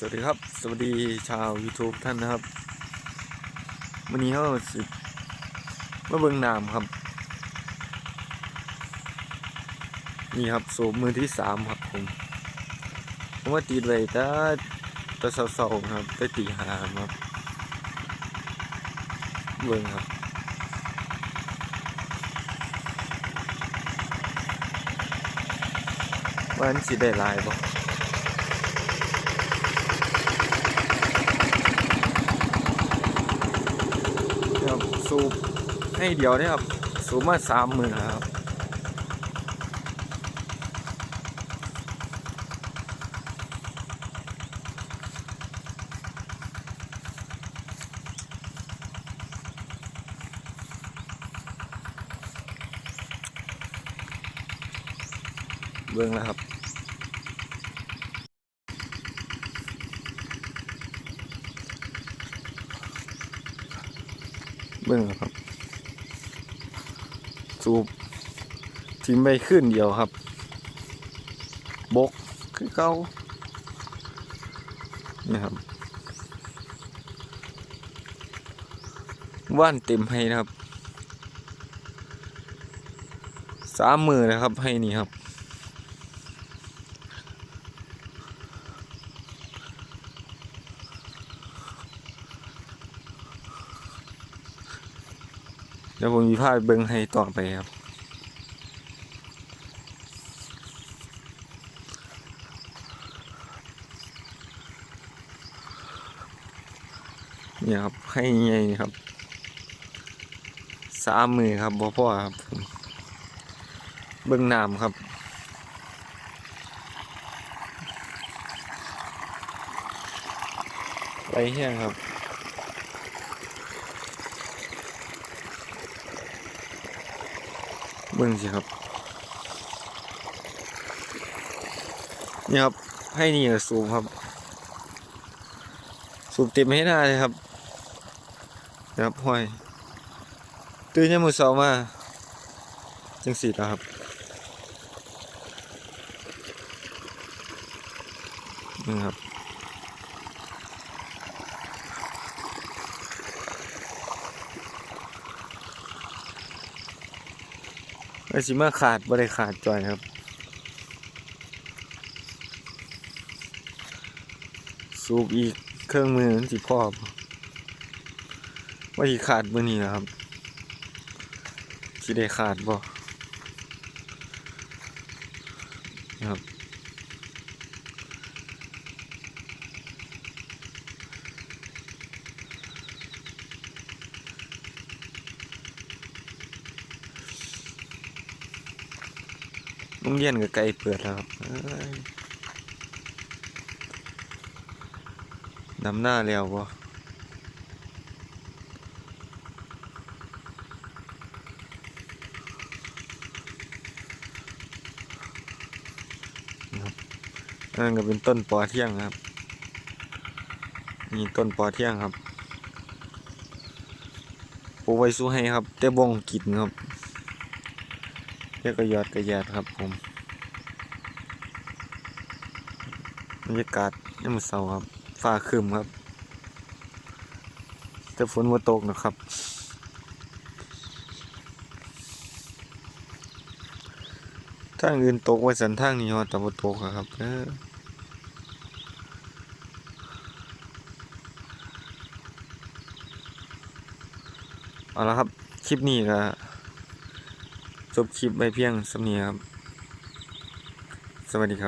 สวัสดีครับ สวัสดีชาว YouTube ท่านนะครับ วันนี้เราสิมาเบิ่งน้ำครับ นี่ครับสูบมือที่สามครับผมผมว่าตีดไว้แต่แตะเศร้าๆครับแต่ตีหาครับเบิ่งครับว่าอันสิได้ลายบ่ ครับ สูบให้เดียวเนี่ยครับ สูบมาสามหมื่นครับเบื้องแล้วครับ เบื้องครับ สูบทิ้งไปขึ้นเดียวครับ บกคือเก้านี่ครับว่านเต็มให้นะครับสามมือนะครับให้นี่ครับ เดี๋ยวผมมีภาพเบิ้งให้ต่อไปครับ เนี่ยครับให้ไงครับสามมือครับพ่พ่อครับผมเบิ้งน้ำครับไปแห้งครับ เบิ่งสิครับนี่ครับให้นี่สูบครับ สูบเต็มให้หน้าเลยครับนะครับห้อยตื่นยามมือเสาร์มาจังสีแล้วครับนี่ครับ ไอสิมาขาดบ่ได้ขาดจอยครับ สูบอีกเครื่องมือมันสิพ่อบว่าที่ขาดมื้อนี้นะครับที่ได้ขาดบ่นะครับ งเรียนก็ใกล้เปิดแล้วครับเอ้ยดำหน้าแล้วบ่นะครับนนั่นก็เป็นต้นปอเที่ยงครับ นี่ต้นปอเที่ยงครับปลูกไว้สู้ให้ครับ แต่บ่งกินครับ เรียกกระยอดกระยาดครับผมบรรยากาศยามมื้อเช้าครับฟ้าครึมครับ แต่ฝนมาตกนะครับทางอื่นตกไว้สันทางนี้ฮอดแต่บ่ตกอะครับเออเอาละครับ คลิปนี้ก็ จบคลิปไปเพียงสำเนียครับ สวัสดีครับ